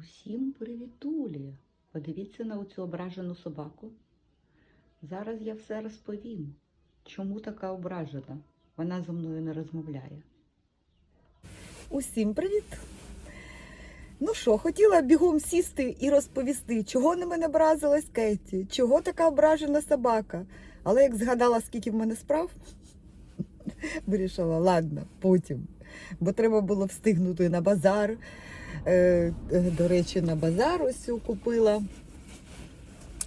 Усім привітулі! Подивіться на оцю ображену собаку. Зараз я все розповім, чому така ображена. Вона зі мною не розмовляє. Усім привіт! Ну що, хотіла бігом сісти і розповісти, чого на мене образилась Кеті, чого така ображена собака. Але як згадала, скільки в мене справ, вирішила, ладно, потім. Бо треба було встигнути на базар. Е, до речі, на базар ось купила.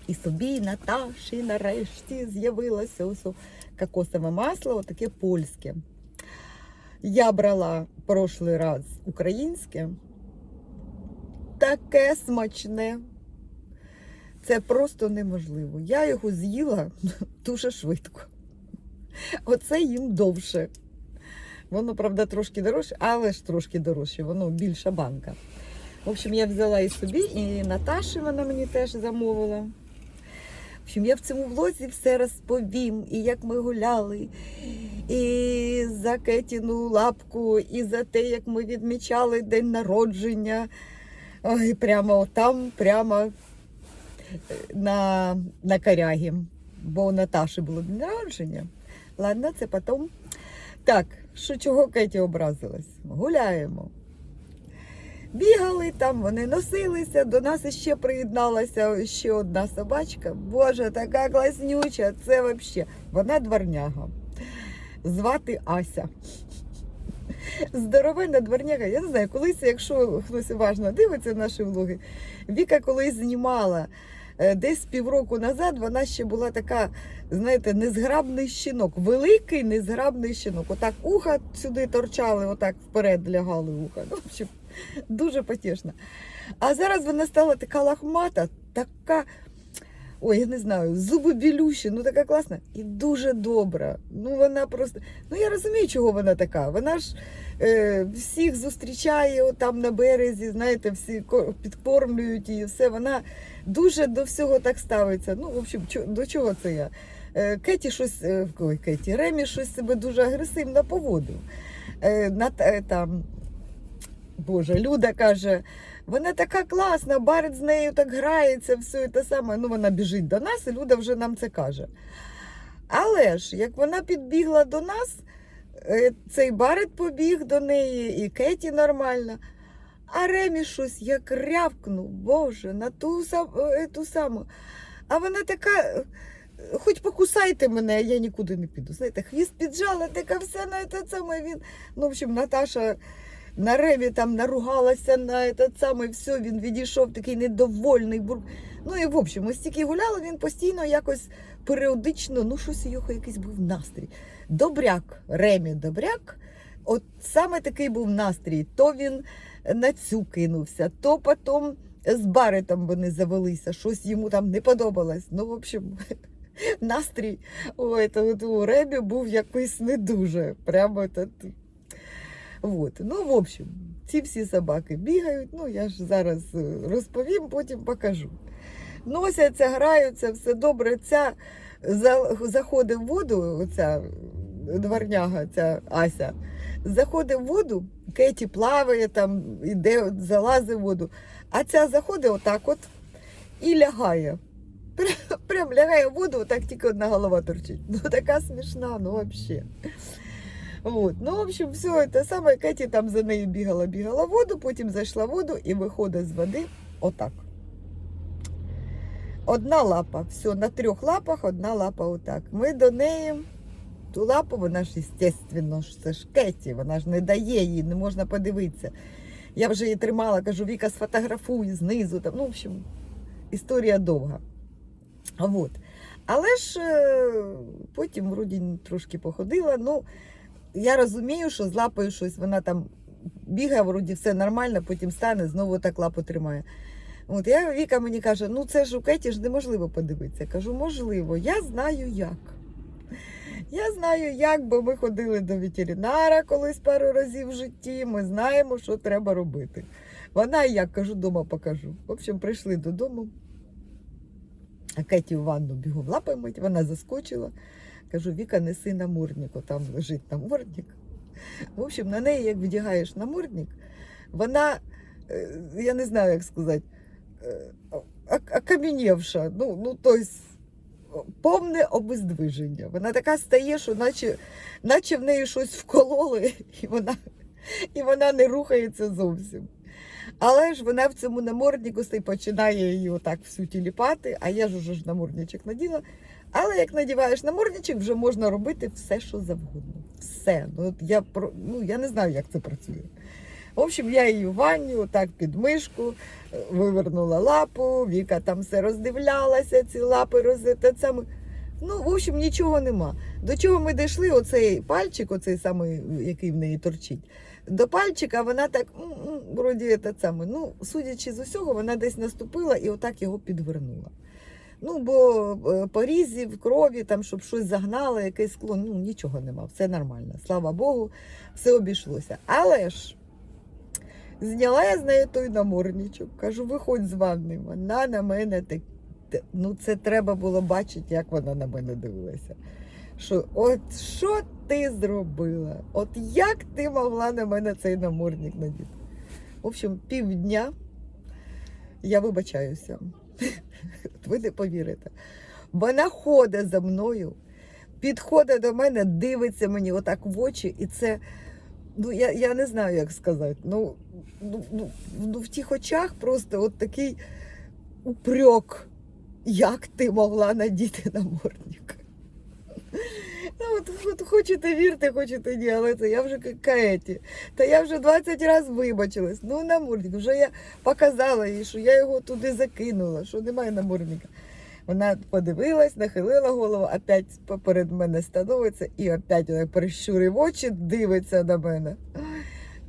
І собі, і Наташі, нарешті з'явилося ось кокосове масло, отаке польське. Я брала прошлий раз українське. Таке смачне. Це просто неможливо. Я його з'їла дуже швидко. Оце їм довше. Воно, правда, трошки дорожче, але ж трошки дорожче, воно більша банка. В общем, я взяла і собі, і Наташі вона мені теж замовила. В общем, я в цьому влозі все розповім, і як ми гуляли, і за Кетіну лапку, і за те, як ми відмічали день народження. Ой, прямо там, прямо е, на, на корягі. Бо у Наташі було день народження. Ладно, це потім. Так, що чого Кеті образилась? Гуляємо. Бігали там, вони носилися, до нас ще приєдналася ще одна собачка. Боже, така класнюча, це взагалі. Вона дворняга. Звати Ася. Здоровенна дворняга. Я не знаю, колись, якщо хтось уважно дивиться наші влоги, Віка колись знімала. Е, Десь півроку назад вона ще була така, знаєте, незграбний щінок, великий незграбний щінок. Отак уха сюди торчали, отак вперед лягали уха. Ну, в общем, дуже потішна. А зараз вона стала така лахмата, така, ой, я не знаю, зуби білющі, ну така класна і дуже добра. Ну вона просто. Ну я розумію, чого вона така. Вона ж е, всіх зустрічає отам на березі, знаєте, всі підкормлюють її, все. Вона дуже до всього так ставиться. Ну, в общем, до чого це я? Е, Кеті щось, е, ой, Кеті, Ремі щось себе дуже агресивно поводив. Е, на, е, там, Боже, Люда каже, вона така класна, Барет з нею так грається, все те саме. Ну, вона біжить до нас, і Люда вже нам це каже. Але ж, як вона підбігла до нас, е, цей Барет побіг до неї, і Кеті нормально. А Ремі щось як рявкнув, Боже, на ту, е, ту саму. А вона така. Хоч покусайте мене, а я нікуди не піду. Знаєте, хвіст піджала, така вся на те саме він. Ну, в общем, Наташа на реві там наругалася на этот самий, все, він відійшов такий недовольний. Бур... Ну і в общем, ми стільки гуляли, він постійно якось періодично, ну щось у його якийсь був настрій. Добряк, Ремі Добряк, от саме такий був настрій. То він на цю кинувся, то потім з Баретом вони завелися, щось йому там не подобалось. Ну, в общем, настрій у, этого- у Ремі був якийсь не дуже. Прямо этот, Вот. Ну, в общем, ці всі собаки бігають. Ну, я ж зараз е, розповім, потім покажу. Носяться, граються, все добре. Ця заходить в воду, оця дворняга, ця Ася, заходить в воду, Кеті плаває там, іде, залазить в воду. А ця заходить отак от і лягає. Прям лягає в воду, отак тільки одна голова торчить. Ну, така смішна, ну взагалі. Вот. Ну, в общем, все це саме. Кеті там за нею бігала, бігала воду, потім зайшла в воду і виходить з води отак. Одна лапа, все, на трьох лапах одна лапа отак. Ми до неї ту лапу, вона ж, естественно, це ж Кеті, вона ж не дає їй, не можна подивитися. Я вже її тримала, кажу, Віка, сфотографуй знизу. Там, ну, в общем, історія довга. А Вот. Але ж е, потім вроді трошки походила. Ну, я розумію, що з лапою щось вона там бігає, вроді все нормально, потім стане, знову так лапу тримає. От я Віка мені каже: ну це ж у Кеті ж неможливо подивитися. Я кажу, можливо, я знаю як. Я знаю як, бо ми ходили до ветеринара колись пару разів в житті. Ми знаємо, що треба робити. Вона і як кажу, дома покажу. В общем, прийшли додому. А Кеті в ванну бігом лапи мить, вона заскочила. Кажу, Віка, неси намордник, там лежить намордник. В общем, на неї, як вдягаєш намордник, вона е, я не знаю, як сказати, е, ок- окам'янівша. Ну, ну, тобто, повне обездвиження. Вона така стає, що наче, наче в неї щось вкололи, і вона, і вона не рухається зовсім. Але ж вона в цьому наморднику починає її отак всю тіліпати, а я ж уже ж намордничок наділа. Але як надіваєш намордничок, вже можна робити все, що завгодно. Все. Ну, я, ну, я не знаю, як це працює. В общем, я її в ванні, отак під мишку, е, вивернула лапу, Віка там все роздивлялася, ці лапи роз... те. Ну, в общем, нічого нема. До чого ми дійшли, оцей пальчик, оцей самий, який в неї торчить. До пальчика вона так, вроді те саме. Ну, судячи з усього, вона десь наступила і отак його підвернула. Ну, бо е, порізів, крові, там, щоб щось загнало, якийсь склон, ну нічого нема, все нормально. Слава Богу, все обійшлося. Але ж зняла я з неї той намордничок, кажу, виходь з ванни. Вона на мене так. Ну, це треба було бачити, як вона на мене дивилася. Що от що ти зробила? От як ти могла на мене цей намордник надіти? В общем, півдня я вибачаюся. Ви не повірите. Вона ходить за мною, підходить до мене, дивиться мені отак в очі, і це, ну я, я не знаю, як сказати. Ну, ну, ну, ну в тих очах просто от такий упрек, як ти могла надіти намордник. От, от хочете вірте, хочете ні, але це я вже каеті. Та я вже 20 разів вибачилась. Ну, намордник, вже я показала їй, що я його туди закинула, що немає намордника. Вона подивилась, нахилила голову, опять поперед мене становиться і опять вона прищурив очі, дивиться на мене.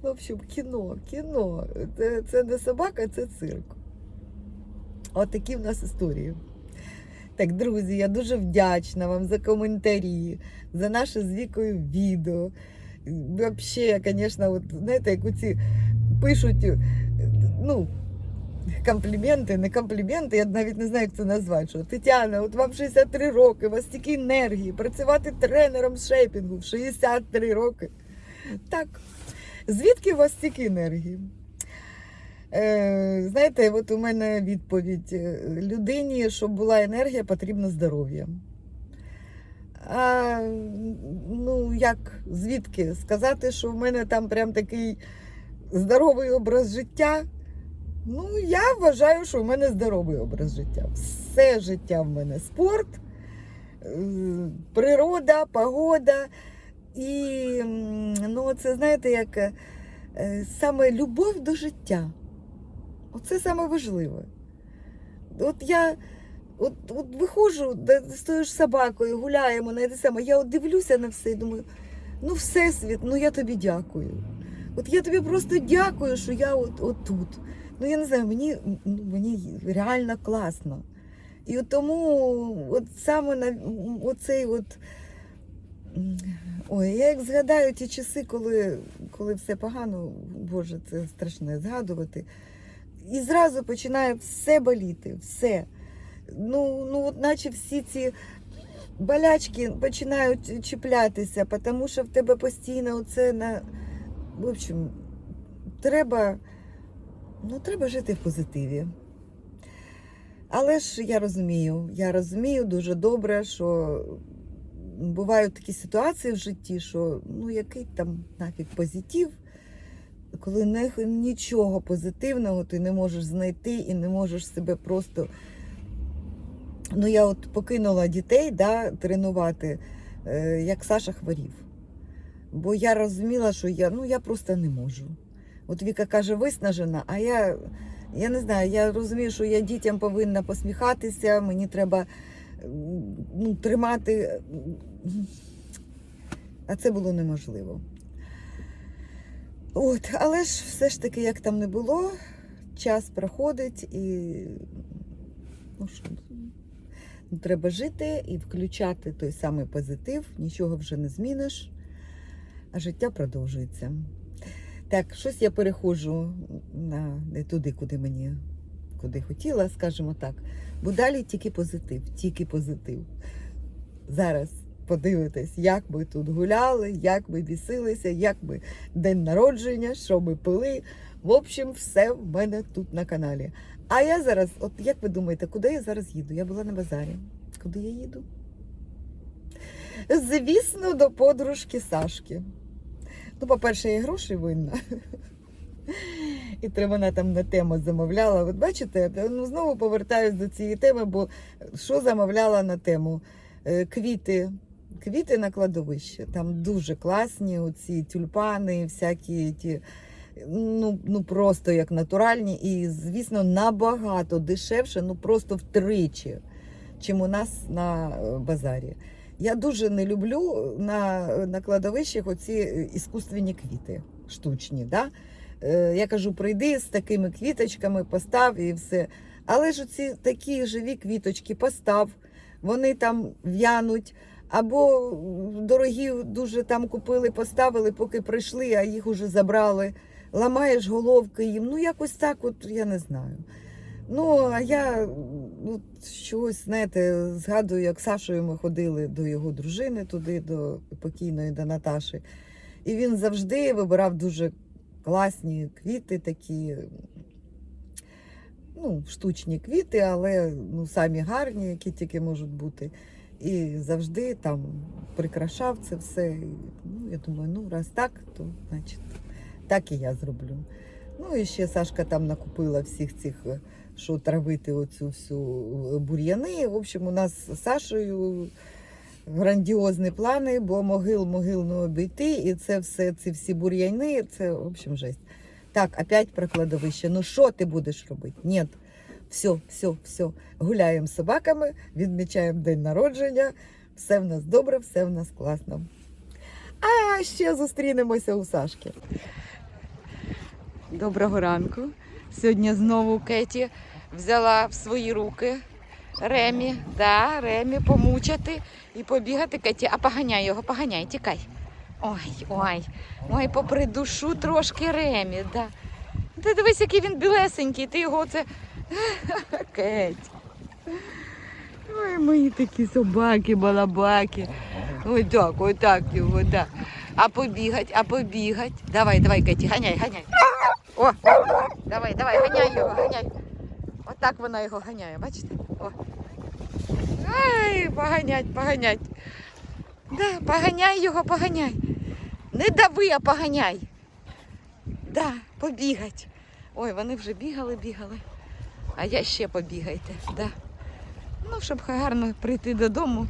Ну, в общем, кіно, кіно. Це, це не собака, це цирк. От такі в нас історії. Так, друзі, я дуже вдячна вам за коментарі, за наше з вікою відео. Взагалі, звісно, от, знаєте, як оці пишуть, е, ну, компліменти, не компліменти, я навіть не знаю, як це назвати. Що, Тетяна, от вам 63 роки, у вас стільки енергії, працювати тренером з шейпінгу в 63 роки. Так, звідки у вас стільки енергії? Е, знаєте, от у мене відповідь е, людині, щоб була енергія, потрібно здоров'я. А ну як, звідки? Сказати, що в мене там прям такий здоровий образ життя. Ну, я вважаю, що в мене здоровий образ життя. Все життя в мене спорт, е, природа, погода. І ну, це знаєте, як саме любов до життя. Оце саме важливе. От я от, от виходжу з собакою, гуляємо на те саме. Я от дивлюся на все і думаю, ну всесвіт, ну я тобі дякую. От я тобі просто дякую, що я от, от тут. Ну я не знаю, мені, ну, мені реально класно. І от тому от саме на оцей от. Ой, я як згадаю ті часи, коли, коли все погано, Боже, це страшне згадувати. І зразу починає все боліти, все. Ну, ну от наче всі ці болячки починають чіплятися, тому що в тебе постійно оце на. В общем, треба, ну, треба жити в позитиві. Але ж я розумію, я розумію дуже добре, що бувають такі ситуації в житті, що ну який там нафіг позитив, коли не, нічого позитивного ти не можеш знайти і не можеш себе просто. Ну, я от покинула дітей да, тренувати, е, як Саша хворів. Бо я розуміла, що я, ну, я просто не можу. От Віка каже, виснажена, а я, я не знаю, я розумію, що я дітям повинна посміхатися, мені треба ну, тримати. А це було неможливо. От, але ж все ж таки, як там не було, час проходить і ну, що, ну, треба жити і включати той самий позитив, нічого вже не зміниш, а життя продовжується. Так, щось я переходжу на не туди, куди мені куди хотіла, скажімо так. Бо далі тільки позитив, тільки позитив. Зараз подивитесь, як ми тут гуляли, як ми бісилися, як ми день народження, що ми пили. В общем, все в мене тут на каналі. А я зараз, от як ви думаєте, куди я зараз їду? Я була на базарі. Куди я їду? Звісно, до подружки Сашки. Ну, по-перше, я гроші винна. І вона там на тему замовляла. От бачите, ну знову повертаюсь до цієї теми, бо що замовляла на тему? Е, Квіти. Квіти на кладовище. Там дуже класні, оці тюльпани, всякі ті, ну, ну просто як натуральні. І, звісно, набагато дешевше, ну просто втричі, чим у нас на е, базарі. Я дуже не люблю на, на кладовищах оці е, іскусственні квіти, штучні. Да? Е, Я кажу, прийди з такими квіточками, постав і все. Але ж оці такі живі квіточки постав, вони там в'януть. Або дорогі дуже там купили, поставили, поки прийшли, а їх уже забрали. Ламаєш головки їм. Ну, якось так, от я не знаю. Ну, а я ну, щось, знаєте, згадую, як Сашою ми ходили до його дружини туди, до покійної, до Наташі. І він завжди вибирав дуже класні квіти, такі, ну, штучні квіти, але ну, самі гарні, які тільки можуть бути. І завжди там прикрашав це все. Ну, я думаю, ну раз так, то значить так і я зроблю. Ну і ще Сашка там накупила всіх цих, е, що травити оцю всю е, бур'яни. В общем, у нас з Сашою грандіозні плани, бо могил могил не обійти, і це все, ці всі бур'яни, це, в общем, жесть. Так, опять про кладовище. Ну що ти будеш робити? Ні. Все, все, все. Гуляємо з собаками, відмічаємо день народження. Все в нас добре, все в нас класно. А ще зустрінемося у Сашки. Доброго ранку. Сьогодні знову Кеті взяла в свої руки Ремі, да, Ремі помучати і побігати. Кеті, а поганяй його, поганяй, тікай. Ой, ой, ой, попри душу трошки Ремі, да. Ти дивись, який він білесенький, ти його це. Кеть. Ой, мої такі собаки, балабаки. Ой так, так його, да. А побігать, а побігать. Давай, давай, Кеті, ганяй, ганяй. О, давай, давай, ганяй його, ганяй. Отак вона його ганяє, бачите? О. Ай, поганять, поганять. Да, поганяй його, поганяй. Не дави, а поганяй. Да, побігать. Ой, вони вже бігали, бігали. А я ще побігайте. Да. Ну, щоб гарно прийти додому,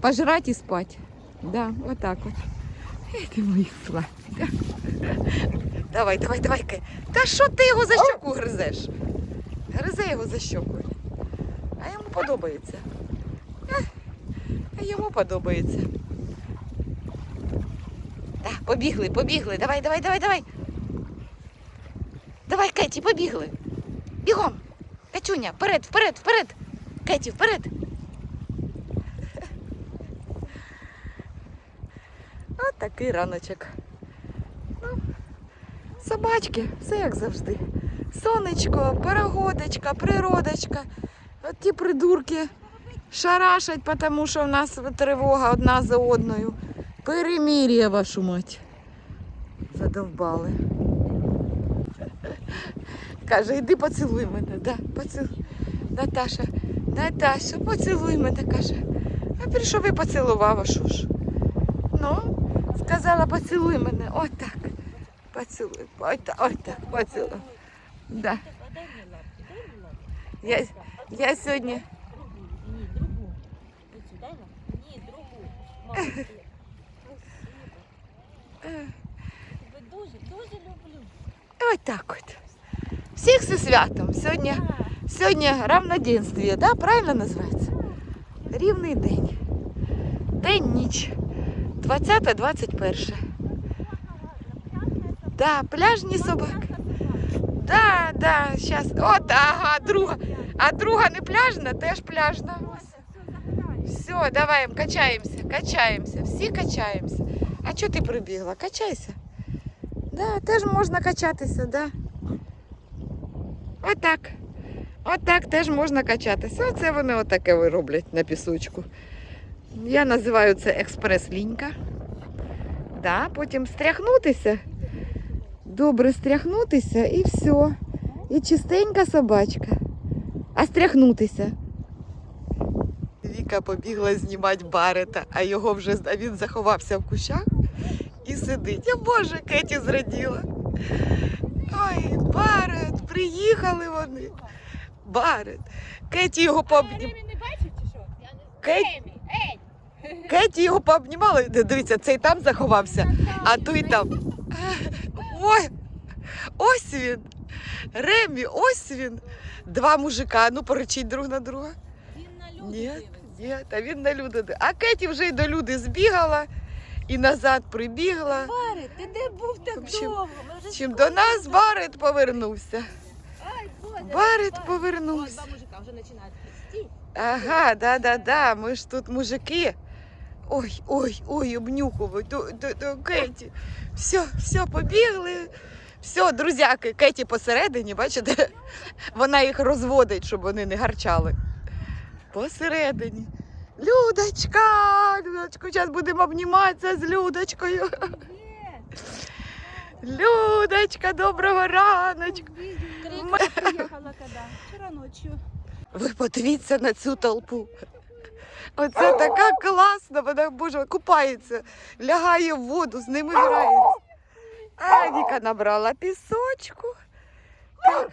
пожрати і спати. Да, отак от. Ей, ти мої сладкі. Давай, давай, давай. Та що ти його за щоку гризеш? Гризе його за щоку. А йому подобається. А йому подобається. Так, побігли, побігли. Давай, давай, давай, давай. Давай, Кеті, побігли. Бігом. Качуня, вперед, вперед, вперед. Кеті, вперед. От такий раночок. Ну, собачки, все як завжди. Сонечко, перегодочка, природочка. От ті придурки шарашать, тому що в нас тривога одна за одною. Перемір'я вашу мать. Задовбали. Каже, йди поцілуй мене, да, поцілуй. Наташа, Наташа, поцілуй мене, каже. А прийшов і поцілував, а що ж. Ну, сказала, поцілуй мене. Ось так. Поцілуй. Ось так, ось так, поцілуй. Да. Я, я сьогодні. Ні, другу. Ні, другу. Дуже, дуже люблю. Ось так от. Всіх зі святом. Сьогодні, А, сьогодні равноденствие, да? правильно називається? Рівний день. День ніч. 20-21. Да, пляжні собаки. Да, да, сейчас. От, ага, друга. А друга не пляжна, теж пляжна. Все, давай, качаємося, качаємося, всі качаємося. А чого ти прибігла? Качайся. Да, теж можна качатися, да. Отак. Отак теж можна качатися. Оце вони отаке роблять на пісочку. Я називаю це експрес-лінька. Да, потім стряхнутися. добре стряхнутися і все. І чистенька собачка. А стряхнутися. Віка побігла знімати барета, а його вже а він заховався в кущах і сидить. Я Боже, Кеті зраділа. Ой, барет, приїхали вони. Барет. Кеті його пообнімала. Не бачив чи що? Кет... Ремі, ей! Кеті його пообнімала. Дивіться, цей там заховався, а той там. Ой, ось він. Ремі, ось він. Два мужика. Ну, поречіть друг на друга. Він на люди Ні, ні, та він на люди. А Кеті вже й до люди збігала і назад прибігла. Бари, ти де був так В общем, довго? Ми вже Чим до нас Барет повернувся. Барет повернувся. два мужика вже починають. Ага, да, да, да. Ми ж тут мужики. Ой, ой, ой, обнюхують. До, до, до Кеті. Все, все, побігли. Все, друзяки, Кеті посередині, бачите? Вона їх розводить, щоб вони не гарчали. Посередині. Людочка, Людочку, зараз будемо обніматися з Людочкою. Людочка, доброго раночку. Крик приїхала коли? Вчора ночі. Ви подивіться на цю толпу. Оце така класна, вона боже, купається, лягає в воду, з ними грається. А Віка набрала пісочку. Так,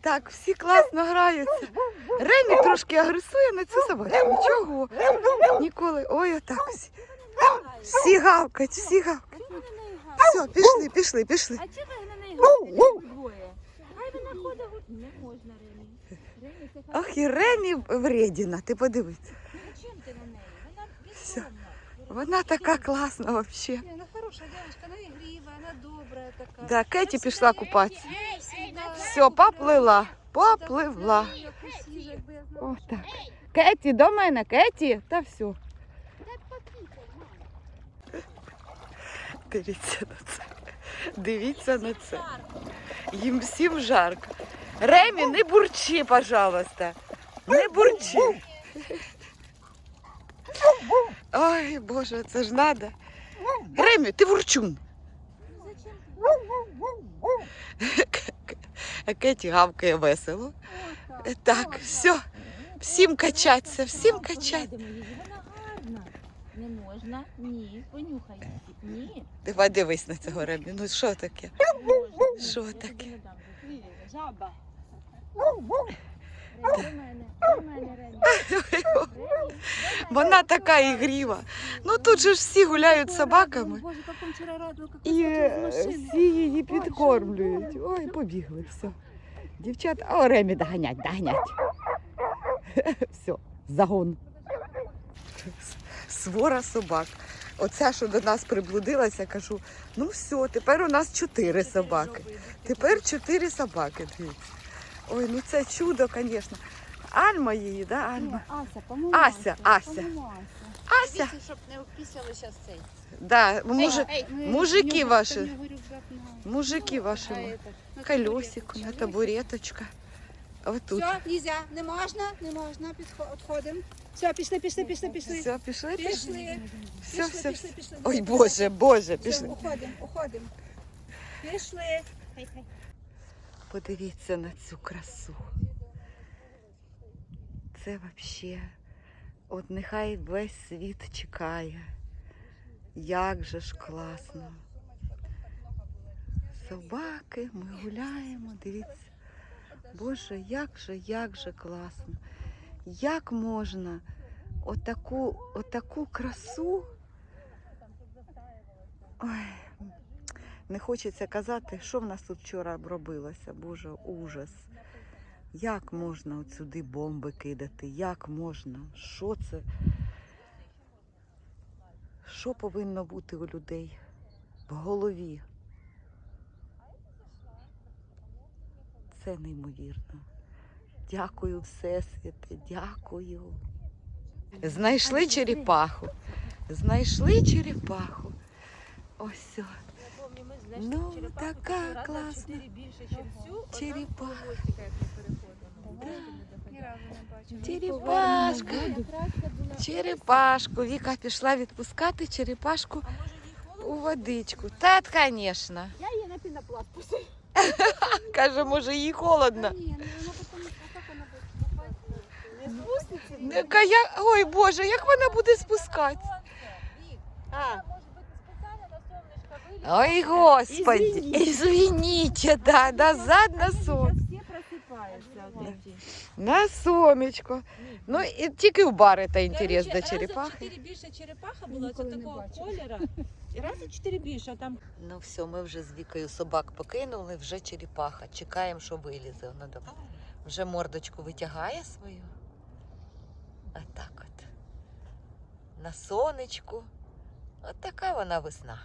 так, всі класно граються. Ремі трошки агресує на цю собачку. Чого? Ніколи. Ой, отак всі. Всі гавкать, всі гавкать. Все, пішли, пішли, пішли. А чого ви на неї говорите не можна, Ремі. Ремі, це хай. Ох, і Ремі вредіна, ти подивись. Ну, чим ти на неї? Вона Все. безсоромна. Вона така класна взагалі. Не, она хорошая девочка, она игривая, она добрая такая. Да, Кеті пішла купатися. Ей, всегда. Все, поплила, попливла. Я красивая, якби я знала. О, так. Кеті, до мене, Кеті, та все. Дивіться на це. Дивіться на це. Їм всім жарко. Ремі, не бурчи, пожалуйста. Не бурчи. Ой, Боже, це ж надо. Ремі, ти вурчун. А Кеті гавкає весело. Так, все. Всім качатися, всім качать. Погладимо її, Вона гарна. Не можна? Ні. Понюхай. Ні. Давай дивись на цього Ремі. Ну що таке? Що таке? Жаба. Вона така ігріва. Ну тут же ж всі гуляють з собаками. І е, всі її підкормлюють. Ой, побігли, все. Дівчата, о, Ремі доганять, доганять. Все, загон. Свора собак. Оця, що до нас приблудилася, кажу, ну все, тепер у нас чотири собаки. Тепер чотири собаки, дивіться. Ой, ну це чудо, звісно. Альма її, да, Альма? Ася, по-моему, Ася, Ася. Ася. Ася, щоб не вписали зараз цей. да, мужи, Ну, Мужики нюхать, ваші. мужики ваші. на Колесику, на табуреточка. Отут. Все, нельзя, не можна, не можна, підхо- відходимо. Все, пішли, пішли, пішли, пішли. Все, пішли, пішли. Все, пішли, все, пішли, пішли. Ой, Боже, Боже, Все, пішли. уходимо, уходимо. Пішли. Подивіться на цю красу. Це взагалі. От нехай весь світ чекає. Як же ж класно. Собаки, ми гуляємо, дивіться. Боже, як же, як же класно. Як можна отаку, отаку красу. Ой, не хочеться казати, що в нас тут вчора робилося. Боже, ужас. Як можна от сюди бомби кидати? Як можна? Що це? Що повинно бути у людей в голові? Це неймовірно. Дякую, Всесвіте, дякую. Знайшли черепаху. Знайшли черепаху. Ось. Ну, така класна. Черепаха. Черепашка. Черепашку. Віка пішла відпускати черепашку у водичку. Та, звісно. Я її на, глаз посадить. Каже, може, їй холодно. Ні, ну вона потім, а як вона буде спускатися? Не спуститься? Ну, ка- я- Ой, Боже, як вона буде спускатися? А, Ой, Господи, извините, да, назад на сон. На сонечко. Ну, і тільки в бари та інтерес до черепахи. Чотири більше черепаха була, це такого кольора. Раз і чотири більше, там Ну все, ми вже з Вікою собак покинули, вже черепаха. Чекаємо, що вилізе. Вона. Вже мордочку витягає свою. А так от. На сонечку. От така вона весна.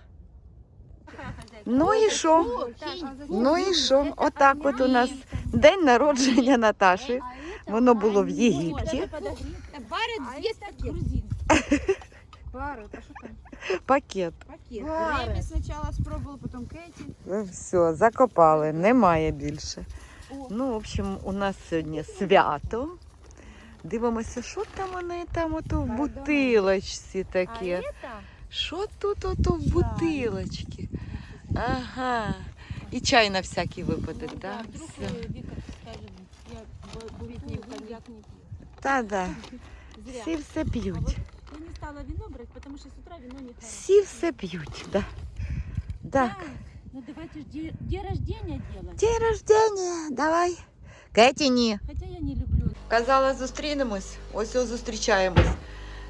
Ну і що? Ну і що? Отак от у нас день народження Наташі. Воно було в Єгипті. Пакет. Пакет. Ремі спочатку спробувала, потім Кеті. Ну, Все, закопали, немає більше. Ну, в общем, у нас сьогодні свято. Дивимося, що там вони там ото в бутилочці таке. Що тут ото в бутилочці? Ага. І чай на всякий випадок, Ну, так? Вдруг Да? Віка скаже, я бувітній коньяк не п'ю. Та-да. Всі все п'ють. я не стала вино брать, потому что с утра вино не хорошо. Всі все п'ють, да. Так. Ну давайте ж день рождения делать. День рождения, давай. Кеті, ні. Хотя я не люблю. Казала, зустрінемось. Ось ось зустрічаємось.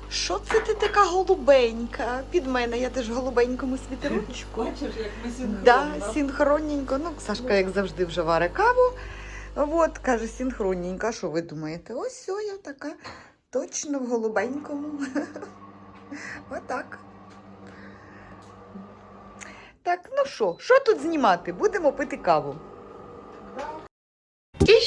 Що це ти така голубенька? Під мене я теж в голубенькому світерочку. бачиш, як ми синхронно. Да, синхронненько. Ну, Сашка, як завжди, вже варе каву. От, каже, синхронненько. Що ви думаєте? Ось все, я така точно в голубенькому. Отак. Так, ну що, що тут знімати? Будемо пити каву